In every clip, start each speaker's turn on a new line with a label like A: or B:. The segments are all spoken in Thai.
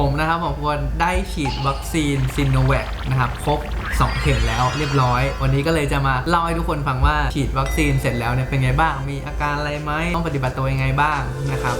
A: ผมนะครับหมอควนได้ฉีดวัคซีนซินโนแวคนะครับครบ 2 เข็มแล้วเรียบร้อย วันนี้ก็เลยจะมาเล่าให้ทุกคนฟังว่าฉีดวัคซีนเสร็จแล้วเนี่ยเป็นไงบ้าง มีอาการอะไรไหมต้องปฏิบัติตัวยังไงบ้างนะครับ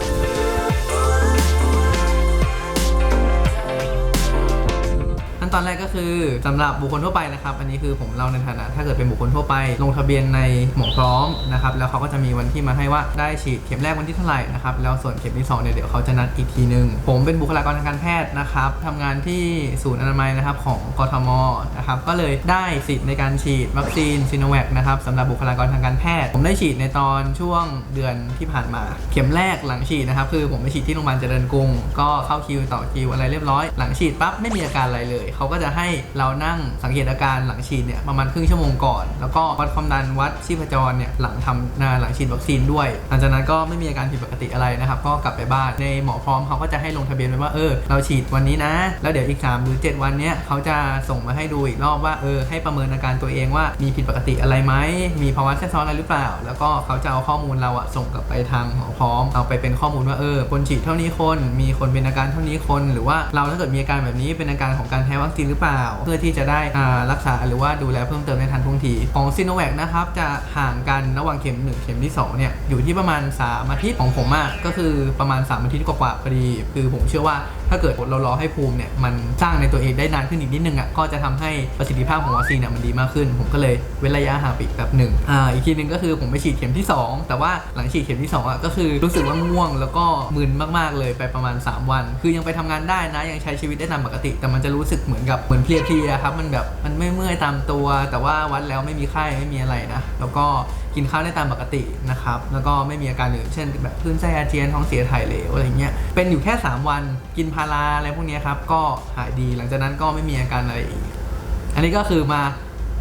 A: ตอนแรกก็คือสำหรับบุคคลทั่วไปนะครับ อันนี้คือผมเล่าในฐานะ ถ้าเกิดเป็นบุคคลทั่วไป ลงทะเบียนในหมอพร้อมนะครับแล้วเขาก็จะมีวันที่มาให้ว่าได้ฉีดเข็มแรกวันที่เท่าไหร่นะครับแล้วส่วนเข็มที่สองเนี่ยเดี๋ยวเขาจะนัดอีกทีหนึ่งผมเป็นบุคลากรทางการแพทย์นะครับทำงานที่ศูนย์อนามัยนะครับของกทมนะครับก็เลยได้สิทธิ์ในการฉีดวัคซีนซิโนแวคนะครับสำหรับบุคลากรทางการแพทย์ ผมได้ฉีดในตอนช่วงเดือนที่ผ่านมา เข็มแรกหลังฉีดนะครับคือผมไปฉีดที่โรงพยาบาลเจริญกรุง ก็เข้าคิวต่อคิวอะไรเรียบร้อย หลังฉีดปั๊บไม่มีอาการอะไรเลยเขาก็จะให้เรานั่งสังเกตอาการหลังฉีดเนี่ยประมาณครึ่งชั่วโมงก่อน แล้วก็วัดความดันวัดชีพจรเนี่ยหลังทำนาหลังฉีดวัคซีนด้วย หลังจากนั้นก็ไม่มีอาการผิดปกติอะไรนะครับ ก็กลับไปบ้านในหมอพร้อมเขาก็จะให้ลงทะเบียนไว้ว่าเออเราฉีดวันนี้นะ แล้วเดี๋ยวอีก3หรือ 7 วันเนี้ยเขาจะส่งมาให้ดูอีกรอบว่าเออให้ประเมินอาการตัวเองว่ามีผิดปกติอะไรไหมมีภาวะแทรกซ้อนอะไรหรือเปล่า แล้วก็เขาจะเอาข้อมูลเราอะส่งกลับไปทางหมอพร้อมเอาไปเป็นข้อมูลว่าเออคนฉีดเท่านี้คน มีคนเป็นอาการเท่านี้คน หรือว่าเราถ้าเกิดมีอาการแบบนี้เป็นอาการของการแพ้วัคซีนหรือเปล่า เพื่อที่จะได้รักษาหรือว่าดูแลเพิ่มเติมในทันท่วงที ของซีโนแวคนะครับจะห่างกันระหว่างเข็ม 1 เข็มที่ 2 เนี่ยอยู่ที่ประมาณ 3 อาทิตย์ของผมอะก็คือประมาณ 3 อาทิตย์กว่าๆพอดี คือผมเชื่อว่าถ้าเกิดเรารอให้ภูมิเนี่ยมันสร้างในตัวเองได้นานขึ้นอีกนิดนึงอะก็จะทำให้ประสิทธิภาพของวัคซีนเนี่ยมันดีมากขึ้น ผมก็เลยเว้นระยะห่างไปอีกแบบหนึ่งอ่าอีกทีหนึ่งก็คือผมไปฉีดเข็มที่ 2 แต่ว่าหลังฉีดเข็มที่2อะก็คือรู้สึกว่าง่วงแล้วก็มึนมากๆเลยไปประมาณ 3 วัน คือยังไปทำงานได้นะยังใช้ชีวิตได้ตามปกติ แต่มันจะรู้สึกเหมือนกับเหมือนเพลียๆครับมันแบบมันไม่เมื่อยตามตัว แต่ว่าวัดแล้วไม่มีไข้ไม่มีอะไรนะ แล้วก็กินข้าวได้ตามปกตินะครับ แล้วก็ไม่มีอาการอื่นเช่นแบบคลื่นไส้อาเจียนท้องเสียถ่ายเหลวอะไรเงี้ยเป็นอยู่แค่ 3 วันกินพาราอะไรพวกนี้ครับก็หายดีหลังจากนั้นก็ไม่มีอาการอะไรอีกอันนี้ก็คือมา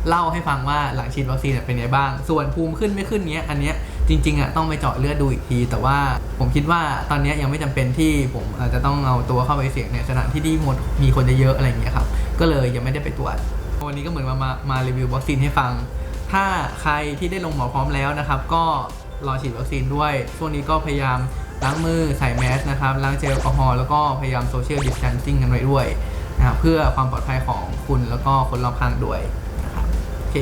A: เล่าให้ฟังว่าหลังฉีดวัคซีนเป็นไงบ้าง ส่วนภูมิขึ้นไม่ขึ้นเนี้ยอันเนี้ย จริงๆอะต้องไปเจาะเลือดดูอีกที แต่ว่าผมคิดว่าตอนนี้ยังไม่จำเป็นที่ผมอาจจะต้องเอาตัวเข้าไปเสี่ยงในสถานที่ที่มดมีคนเยอะๆอะไรอย่างเงี้ยครับก็เลยยังไม่ได้ไปตรวจวันนี้ก็เหมือนมามามารีวิววัคซีนให้ฟัง ถ้าใครที่ได้ลงหมอพร้อมแล้วนะครับ ก็รอฉีดวัคซีนด้วยช่วงนี้ก็พยายามล้างมือใส่แมสนะครับล้างเจลแอลกอฮอล์แล้วก็พยายามโซเชียลดิส a ทนซิ่งกันไว้ด้วยนะครับเพื่อความปลอดภัยของคุณแล้วก็คนรอบข้างด้วยนะครับโอเค